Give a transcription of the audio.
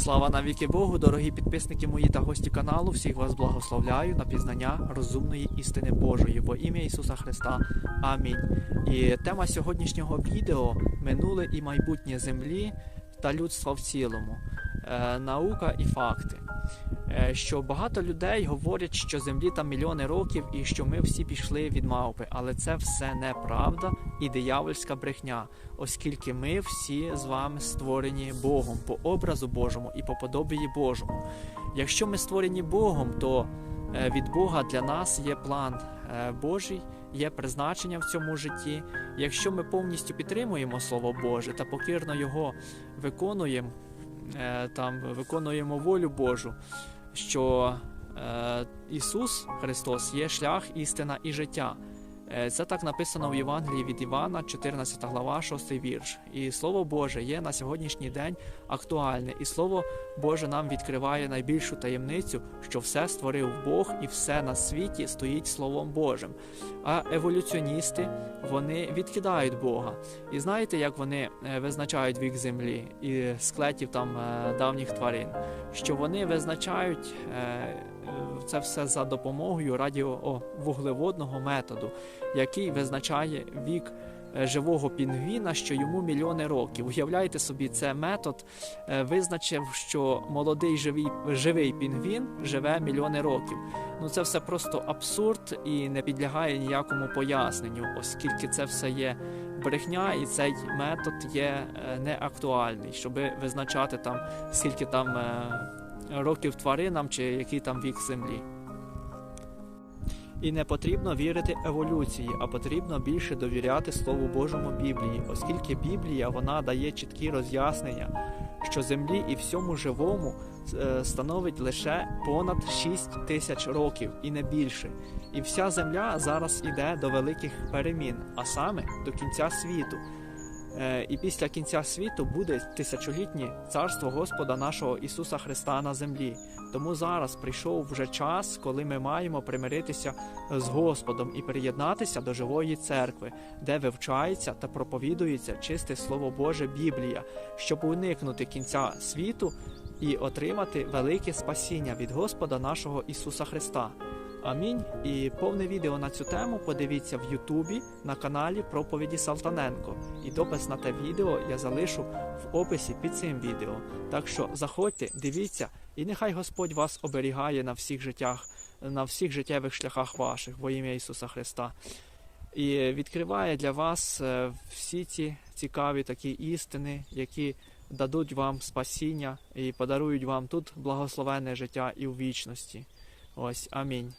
Слава навіки Богу, дорогі підписники мої та гості каналу. Всіх вас благословляю на пізнання розумної істини Божої во ім'я Ісуса Христа. Амінь. І тема сьогоднішнього відео минуле і майбутнє землі та людства в цілому. Е, наука і факти. Е, Що багато людей говорять, що землі там мільйони років і що ми всі пішли від мавпи, але це все неправда і диявольська брехня, оскільки ми всі з вами створені Богом по образу Божому і по подобії Божому. Якщо ми створені Богом, то е, від Бога для нас є план е, Божий, є призначення в цьому житті. Якщо ми повністю підтримуємо Слово Боже та покірно його виконуємо, там виконуємо волю Божу, що е, Ісус Христос є шлях, істина і життя. Е, Це так написано в Євангелії від Івана, 14 глава, 6 вірш. І Слово Боже є на сьогоднішній день актуальне, і Слово Боже нам відкриває найбільшу таємницю, що все створив Бог і все на світі стоїть Словом Божим. А еволюціоністи вони відкидають Бога. І знаєте, як вони е, визначають вік землі і склетів там е, давніх тварин? Що вони визначають це все за допомогою радіовуглеводного методу, який визначає вік е, живого пінгвіна, що йому мільйони років. Уявляєте собі, це метод е, визначив, що молодий живий, живий пінгвін живе мільйони років. Ну це все просто абсурд і не підлягає ніякому поясненню, оскільки це все є брехня, і цей метод є е, неактуальний, щоб визначати там скільки там е, років тваринам чи який там вік землі. І не потрібно вірити еволюції, а потрібно більше довіряти Слову Божому Біблії, оскільки Біблія вона дає чіткі роз'яснення, що землі і всьому живому е, становить лише понад 6 тисяч років і не більше. І вся земля зараз іде до великих перемін, а саме до кінця світу. Е, І після кінця світу буде тисячолітнє царство Господа нашого Ісуса Христа на землі. Тому зараз прийшов вже час, коли ми маємо примиритися з Господом і приєднатися до живої церкви, де вивчається та проповідується чисте Слово Боже Біблія, щоб уникнути кінця світу і отримати велике спасіння від Господа нашого Ісуса Христа. Амінь. І повне відео на цю тему подивіться в Ютубі на каналі Проповіді Салтаненко. І допис на те відео я залишу в описі під цим відео. Так що заходьте, дивіться, і нехай Господь вас оберігає на всіх життях, на всіх життєвих шляхах ваших во ім'я Ісуса Христа. І відкриває для вас е, всі ці цікаві такі істини, які дадуть вам спасіння і подарують вам тут благословенне життя і у вічності. Ось, амінь.